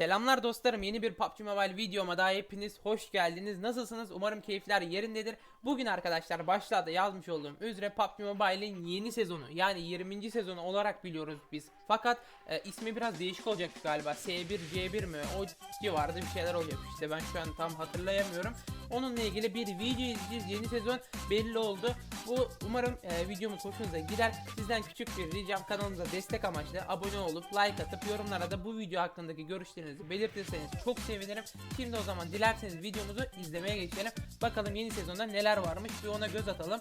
Selamlar dostlarım yeni bir PUBG Mobile videoma daha hepiniz hoş geldiniz. Nasılsınız? Umarım keyifler yerindedir. Bugün arkadaşlar başlarda yazmış olduğum üzere PUBG Mobile'in yeni sezonu yani 20. sezonu olarak biliyoruz biz. Fakat e, ismi biraz değişik olacak galiba. S1, C1 mi? O civarda bir şeyler olacak işte ben şu an tam hatırlayamıyorum. Onunla ilgili bir video izleyeceğiz. Yeni sezon belli oldu. Bu umarım e, videomuz hoşunuza gider. Sizden küçük bir ricam kanalımıza destek amaçlı abone olup like atıp yorumlara da bu video hakkındaki görüşlerinizi belirtirseniz çok sevinirim. Şimdi o zaman dilerseniz videomuzu izlemeye geçelim. Bakalım yeni sezonda neler varmış bir ona göz atalım.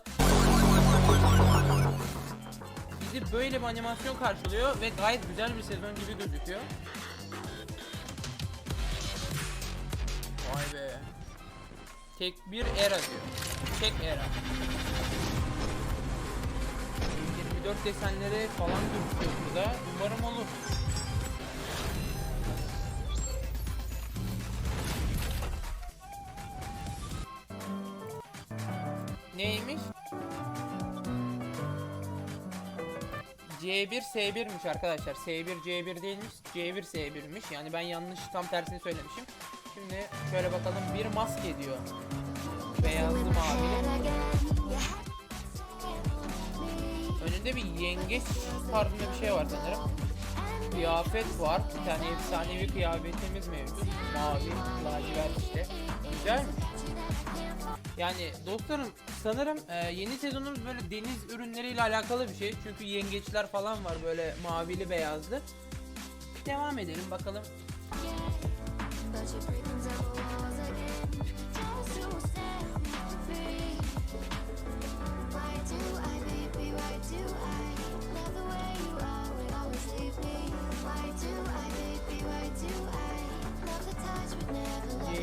Bizi böyle bir animasyon karşılıyor ve gayet güzel bir sezon gibi gözüküyor. Vay be. Tek bir era diyor. Tek era. 24 desenleri falan gözüküyor burada. Umarım olur. Neymiş? C1 S1'miş arkadaşlar. S1 C1 değilmiş. C1 S1'miş. Yani ben yanlış tam tersini söylemişim. Şimdi şöyle bakalım bir maske diyor. Beyazlı mavili. Önünde bir yengeç tarzında bir şey var sanırım. Kıyafet var. Bir tane efsanevi kıyafetimiz mevcut. Mavi, lacivert işte. Güzelmiş. Yani dostlarım sanırım e, yeni sezonumuz böyle deniz ürünleriyle alakalı bir şey. Çünkü yengeçler falan var böyle mavili beyazlı. Devam edelim bakalım.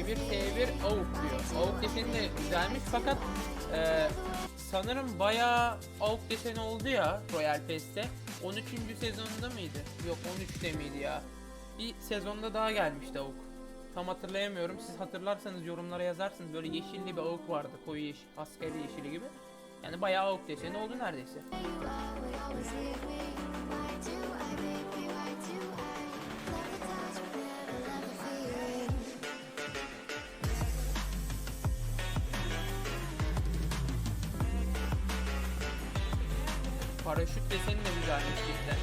T1 T1 Avuk diyor. Avuk deseni de güzelmiş fakat e, sanırım bayağı Avuk deseni oldu ya Royal Pass'te. 13. sezonda mıydı? Yok 13'te miydi ya? Bir sezonda daha gelmişti Avuk. Tam hatırlayamıyorum. Siz hatırlarsanız yorumlara yazarsınız. Böyle yeşilli bir Avuk vardı. Koyu yeşil, askeri yeşili gibi. Yani bayağı avuk deseni oldu neredeyse. Paraşüt deseni de güzelmiş cidden.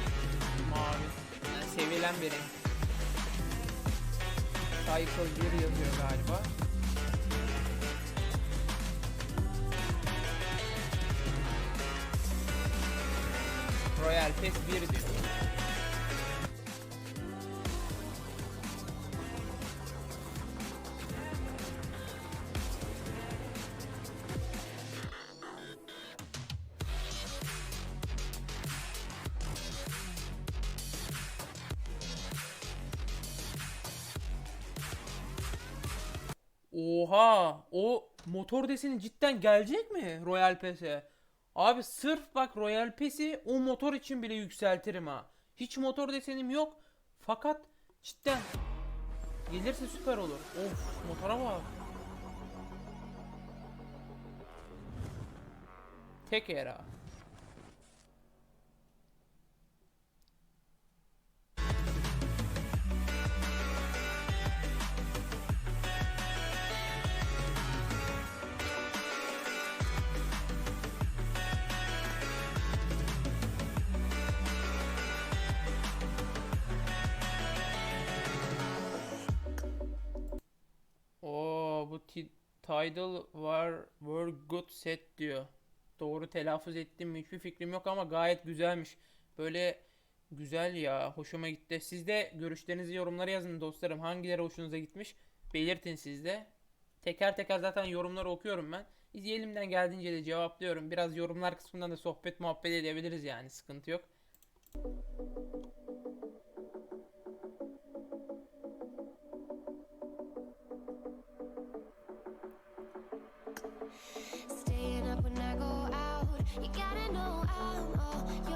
Mavi. Yani sevilen bir renk. Cycle 1 yazıyor galiba. Royal Pass 1 diyor. Oha! O motor deseni cidden gelecek mi Royal Pass'e? Abi sırf bak Royal Pass'i o motor için bile yükseltirim ha. Hiç motor desenim yok. Fakat cidden gelirse süper olur. Of motora bak. Tek era. Tidal var were good set diyor. Doğru telaffuz ettim mi hiçbir fikrim yok ama gayet güzelmiş. Böyle güzel ya hoşuma gitti. Siz de görüşlerinizi yorumlara yazın dostlarım. Hangileri hoşunuza gitmiş belirtin siz de. Teker teker zaten yorumları okuyorum ben. Biz elimden geldiğince de cevaplıyorum. Biraz yorumlar kısmından da sohbet muhabbet edebiliriz yani sıkıntı yok. Yours.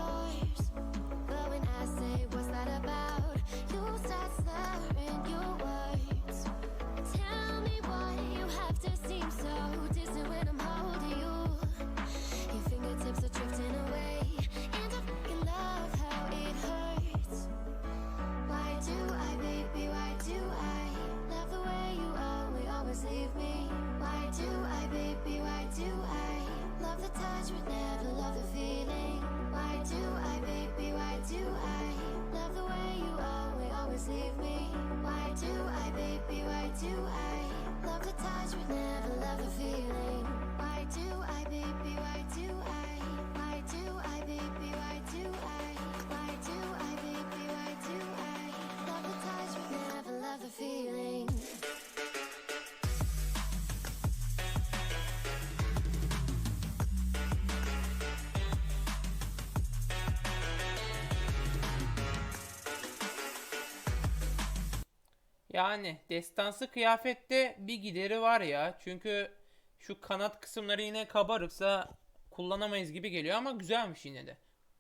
Yani destansı kıyafette bir gideri var ya. Çünkü şu kanat kısımları yine kabarıksa kullanamayız gibi geliyor ama güzelmiş yine de.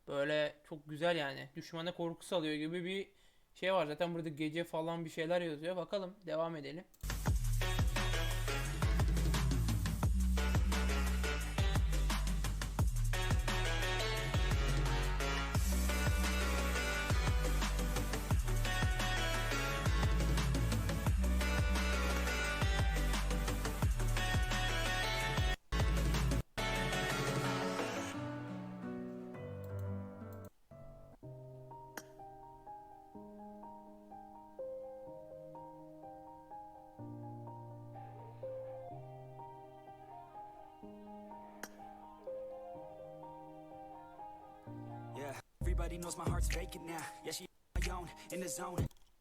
Böyle çok güzel yani. Düşmana korku salıyor gibi bir şey var. Zaten burada gece falan bir şeyler yazıyor. Bakalım devam edelim.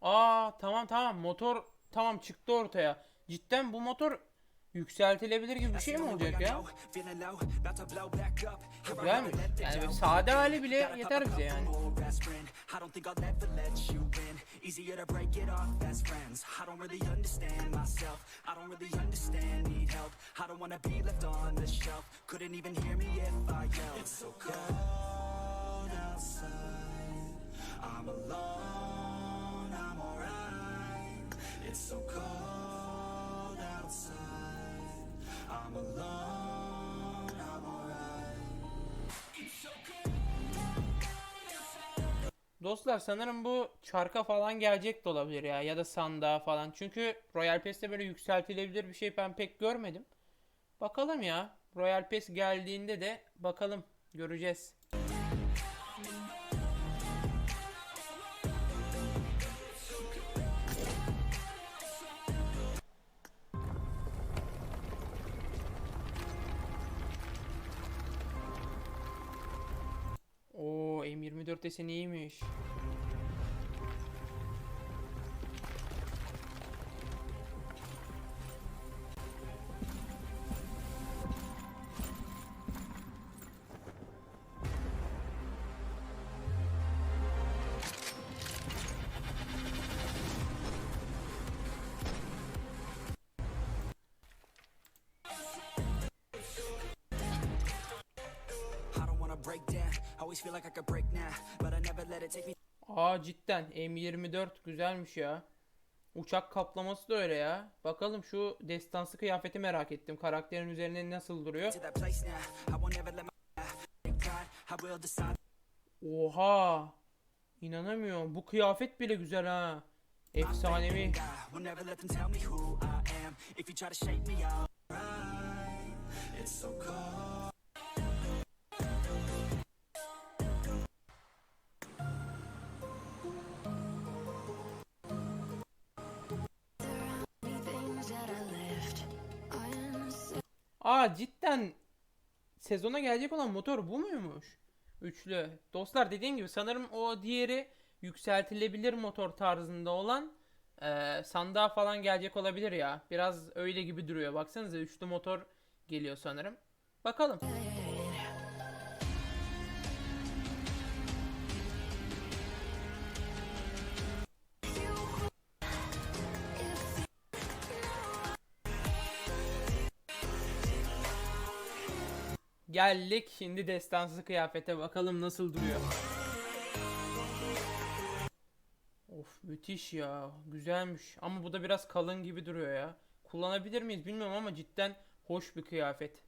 Aa tamam tamam motor tamam çıktı ortaya. Cidden bu motor yükseltilebilir gibi bir şey mi olacak ya? Feeling low, about to blow back up. Here I Güzelmiş. go, let the Yani doubt sade hali bile yeter bize yani. I don't wanna be left on the shelf. Couldn't even hear me if yelled. It's so cold outside. I'm alone, I'm alright. It's so cold outside. I'm alone. Dostlar sanırım bu çarka falan gelecek de olabilir ya ya da sandığa falan. Çünkü Royal Pass'te böyle yükseltilebilir bir şey ben pek görmedim. Bakalım ya. Royal Pass geldiğinde de bakalım göreceğiz. M24 desen iyiymiş. I don't wanna break down. Aa cidden M24 güzelmiş ya. Uçak kaplaması da öyle ya. Bakalım şu destansı kıyafeti merak ettim. Karakterin üzerine nasıl duruyor? Oha! İnanamıyorum. Bu kıyafet bile güzel ha. Efsanevi. Aa cidden sezona gelecek olan motor bu muymuş? Üçlü. Dostlar dediğim gibi sanırım o diğeri yükseltilebilir motor tarzında olan eee sandığa falan gelecek olabilir ya. Biraz öyle gibi duruyor. Baksanıza üçlü motor geliyor sanırım. Bakalım. Geldik şimdi destansı kıyafete bakalım nasıl duruyor. Of müthiş ya. Güzelmiş. Ama bu da biraz kalın gibi duruyor ya. Kullanabilir miyiz bilmiyorum ama cidden hoş bir kıyafet.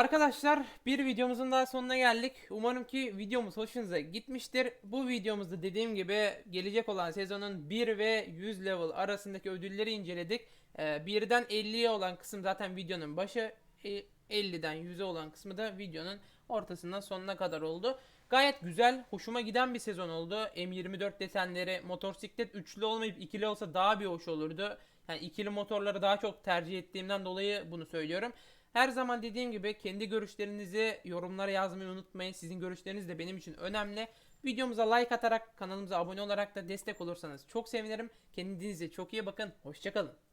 Arkadaşlar bir videomuzun daha sonuna geldik. Umarım ki videomuz hoşunuza gitmiştir. Bu videomuzda dediğim gibi gelecek olan sezonun 1 ve 100 level arasındaki ödülleri inceledik. Ee, 1'den 50'ye olan kısım zaten videonun başı. E, 50'den 100'e olan kısmı da videonun ortasından sonuna kadar oldu. Gayet güzel, hoşuma giden bir sezon oldu. M24 desenleri, motosiklet üçlü olmayıp ikili olsa daha bir hoş olurdu. Yani ikili motorları daha çok tercih ettiğimden dolayı bunu söylüyorum. Her zaman dediğim gibi kendi görüşlerinizi yorumlara yazmayı unutmayın. Sizin görüşleriniz de benim için önemli. Videomuza like atarak, kanalımıza abone olarak da destek olursanız çok sevinirim. Kendinize çok iyi bakın. Hoşçakalın.